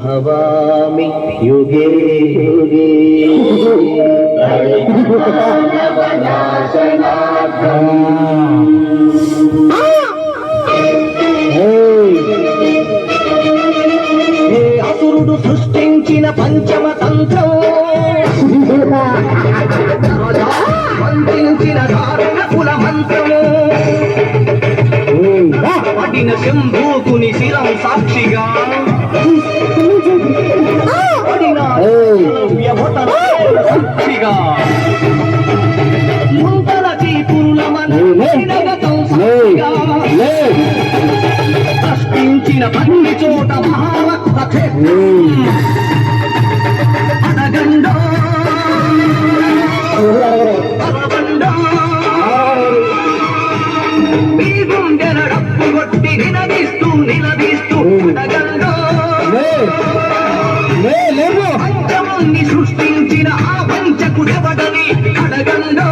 భవామి యుగే అసురుడు సృష్టించిన పంచమ తంత్రం కుల మంత్రము పడిన శంభూకుని శిరం సాక్షిగా సృష్టించిన ఆ పంచకుడెవడని అడగండో.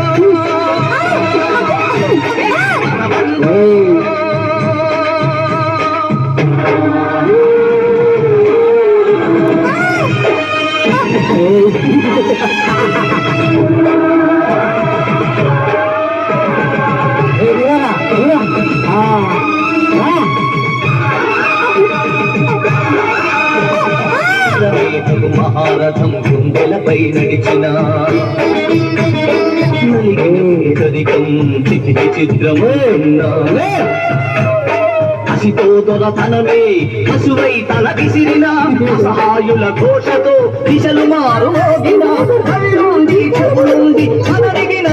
మహారథం గుండెలపై నడిచిన నలిగిన పేదరికం చితి చిత్రమున్నా కసితో దొరతనమే పశువై తల విసిరిన సహాయుల ఘోషతో దిశలు మారు మోగిన చెవులుండి కనరిగిన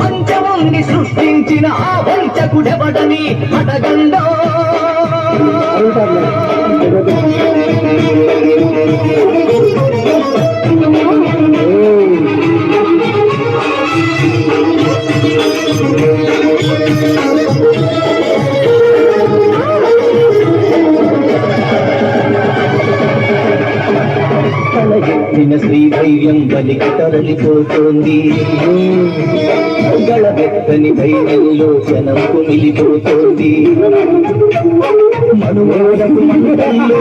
పంచముని సృష్టించిన ఆ వంచకుడెవడని అడగండో తల ఎత్తిన గల బలికి తరలిపోతోంది ధైర్యంలో జనం కుమిలిపోతోంది మనుమోడకు మంటల్లో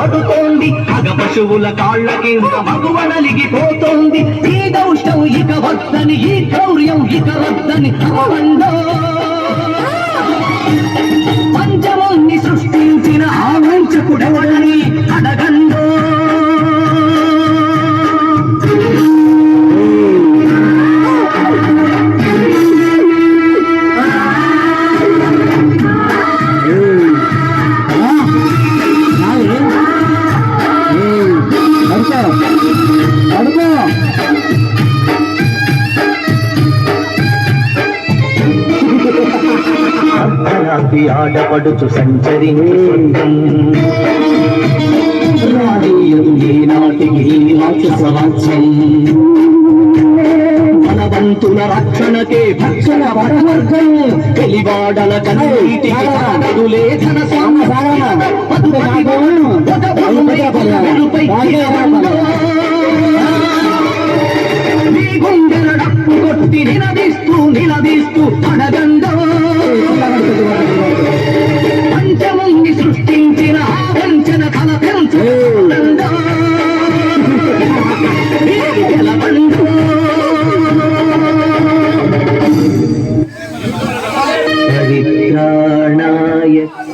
పడుతోంది. అగ పశువుల కాళ్ళ కింద మగువ నలిగిపోతోంది. ఈ దౌష్టం ఇక వద్దని ఈ క్రౌర్యం ఇక వద్దని అవండో దాటి ఆడపడుచు సంచరించి రాజీయం సంవత్సరం. బలవంతుల రక్షణకే భక్షణ వరవర్గం. తెలివాడల కన్నీటికి ధన నిలదీస్తూ నిలదీస్తూ అనగంధం